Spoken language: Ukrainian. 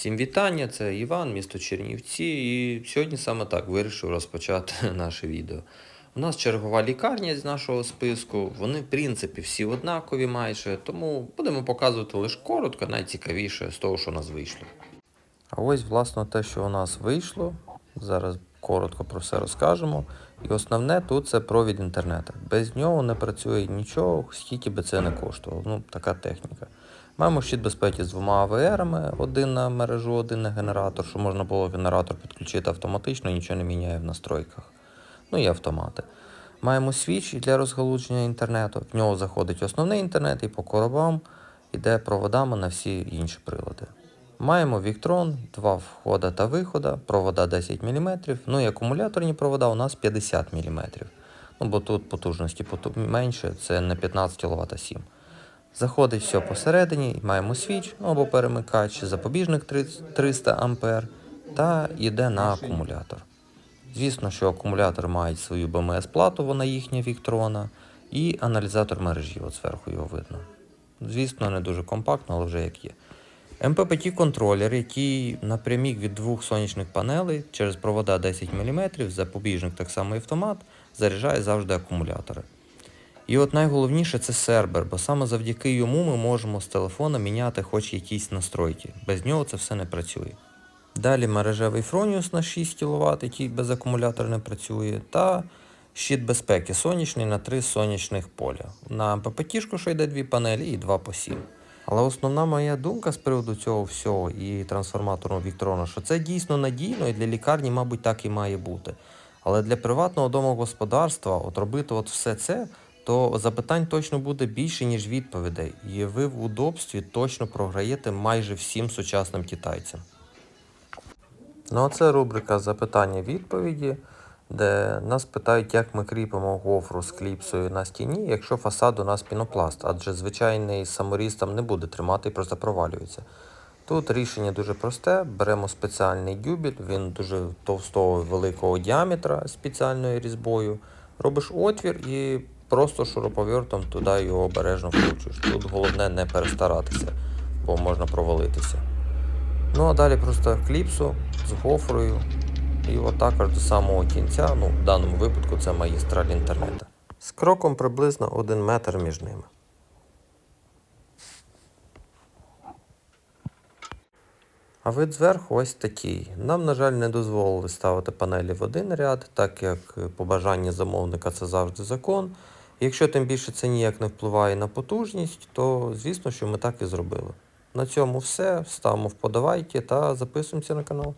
Всім вітання, це Іван, місто Чернівці, і сьогодні саме так вирішив розпочати наше відео. У нас чергова лікарня з нашого списку. Вони, в принципі, всі однакові майже, тому будемо показувати лише коротко, найцікавіше з того, що у нас вийшло. А ось, власне, те, що у нас вийшло. Зараз коротко про все розкажемо. І основне тут це провід інтернету. Без нього не працює нічого, скільки би це не коштувало. Ну, така техніка. Маємо щит безпеки з двома АВРами, один на мережу, один на генератор, що можна було генератор підключити автоматично, нічого не міняє в настройках. Ну і автомати. Маємо свіч для розгалудження інтернету. В нього заходить основний інтернет і по коробам йде проводами на всі інші прилади. Маємо Victron, два входа та вихода, провода 10 мм, ну і акумуляторні провода у нас 50 мм. Ну бо тут потужності менше, це не 15 кВт, а 7. Заходить все посередині, маємо свіч або перемикач, запобіжник 300 А та йде на акумулятор. Звісно, що акумулятор має свою БМС-плату, вона їхня Віктрона, і аналізатор мережі, от зверху його видно. Звісно, не дуже компактно, але вже як є. МППТ контролер, який напрямік від двох сонячних панелей через провода 10 мм, запобіжник так само і автомат, заряджає завжди акумулятори. І от найголовніше це сервер, бо саме завдяки йому ми можемо з телефона міняти хоч якісь настройки. Без нього це все не працює. Далі мережевий Fronius на 6 кВт, який без акумулятора не працює, та щит безпеки сонячний на 3 сонячних поля. На ППТ, що йде дві панелі і два по 7. Але основна моя думка з приводу цього всього і трансформаторного Віктрона, що це дійсно надійно і для лікарні, мабуть, так і має бути. Але для приватного домогосподарства от робити от все це, то запитань точно буде більше, ніж відповідей. І ви в удобстві точно програєте майже всім сучасним китайцям. Ну, а це рубрика запитання-відповіді, де нас питають, як ми кріпимо гофру з кліпсою на стіні, якщо фасад у нас пінопласт, адже звичайний саморіз там не буде тримати і просто провалюється. Тут рішення дуже просте: беремо спеціальний дюбель, він дуже товстого великого діаметра спеціальною різьбою. Робиш отвір і просто шуруповертом туди його обережно вкручуєш. Тут головне не перестаратися, бо можна провалитися. Ну а далі просто кліпсу з гофрою. І отак аж до самого кінця, ну в даному випадку це магістраль інтернету. З кроком приблизно один метр між ними. А вид зверху ось такий. Нам, на жаль, не дозволили ставити панелі в один ряд, так як е, по бажанні замовника це завжди закон. Якщо тим більше це ніяк не впливає на потужність, то звісно, що ми так і зробили. На цьому все. Ставимо вподобайки та записуємося на канал.